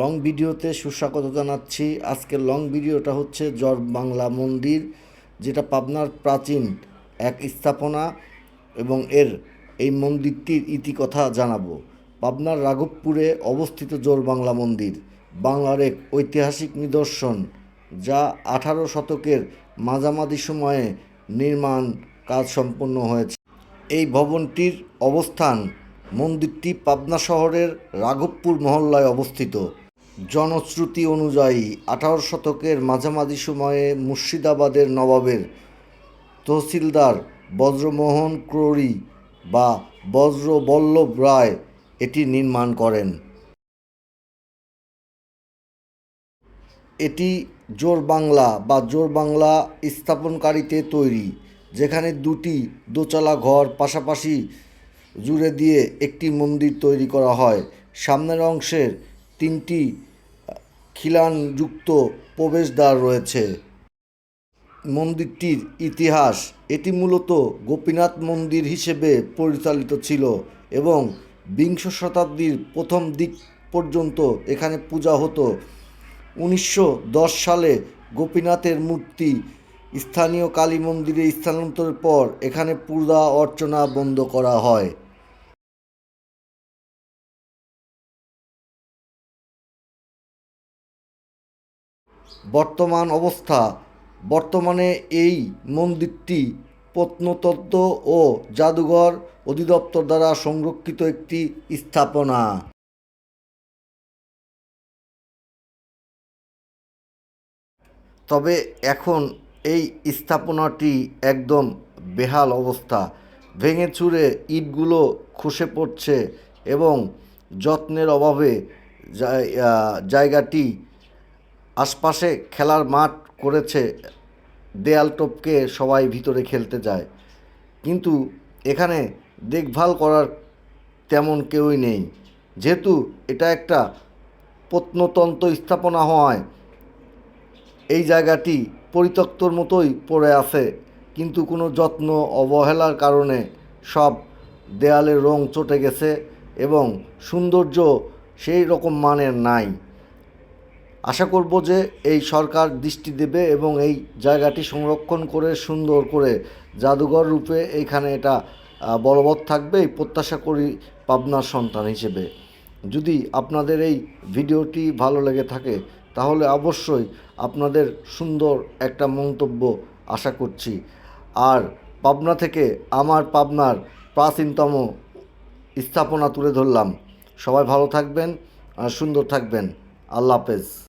Long ভিডিওতে সুস্বাগত জানাচ্ছি। আজকের লং ভিডিওটা হচ্ছে জর বাংলা মন্দির, যেটা পাবনার প্রাচীন এক স্থাপনা এবং এর এই মন্দিরটির ইতিকথা জানাব। পাবনার রাঘবপুরে অবস্থিত জোর বাংলা মন্দির, বাংলার এক ঐতিহাসিক নিদর্শন, যা আঠারো শতকের মাঝামাঝি সময়ে নির্মাণ কাজ সম্পন্ন হয়েছে। এই ভবনটির অবস্থান মন্দিরটি পাবনা শহরের রাঘবপুর মহল্লায় অবস্থিত। জনশ্রুতি অনুযায়ী আঠারো শতকের মাঝামাঝি সময়ে মুর্শিদাবাদের নবাবের তহসিলদার বজ্রমোহন ক্রোড়ি বা বজ্রবল্লভ রায় এটি নির্মাণ করেন। এটি জোর বাংলা বা জোর বাংলা স্থাপনকারীতে তৈরি, যেখানে দুটি দোতলা ঘর পাশাপাশি জুড়ে দিয়ে একটি মন্দির তৈরি করা হয়। সামনের অংশের তিনটি খিলানযুক্ত প্রবেশদ্বার রয়েছে। মন্দিরটির ইতিহাস এটি মূলত গোপীনাথ মন্দির হিসেবে পরিচালিত ছিল এবং বিংশ শতাব্দীর প্রথম দিক পর্যন্ত এখানে পূজা হতো। উনিশশো দশ সালে গোপীনাথের মূর্তি স্থানীয় কালী মন্দিরে স্থানান্তরের পর এখানে পূজা অর্চনা বন্ধ করা হয়। বর্তমান অবস্থা। বর্তমানে এই মন্দিরটি প্রত্নতত্ত্ব ও জাদুঘর অধিদপ্তর দ্বারা সংরক্ষিত একটি স্থাপনা। তবে এখন এই স্থাপনাটি একদম বেহাল অবস্থা। ভেঙে চুরে ইটগুলো খসে পড়ছে এবং যত্নের অভাবে জায়- জায়গাটি আশপাশে খেলার মাঠ করেছে, দেয়াল টপকে সবাই ভিতরে খেলতে যায়। কিন্তু এখানে দেখভাল করার তেমন কেউই নেই। যেহেতু এটা একটা প্রত্নতন্ত্র স্থাপনা হওয়ায় এই জায়গাটি পরিত্যক্তর মতোই পড়ে আছে, কিন্তু কোনো যত্ন অবহেলার কারণে সব দেয়ালের রং চটে গেছে এবং সৌন্দর্য সেই রকম মানের নাই। আশা করব যে এই সরকার দৃষ্টি দেবে এবং এই জায়গাটি সংরক্ষণ করে, সুন্দর করে জাদুঘর রূপে এইখানে এটা বলবৎ থাকবে, এই প্রত্যাশা করি পাবনার সন্তান হিসেবে। যদি আপনাদের এই ভিডিওটি ভালো লেগে থাকে, তাহলে অবশ্যই আপনাদের সুন্দর একটা মন্তব্য আশা করছি। আর পাবনা থেকে আমার পাবনার প্রাচীনতম স্থাপনা তুলে ধরলাম। সবাই ভালো থাকবেন আর সুন্দর থাকবেন। আল্লাহ হাফেজ।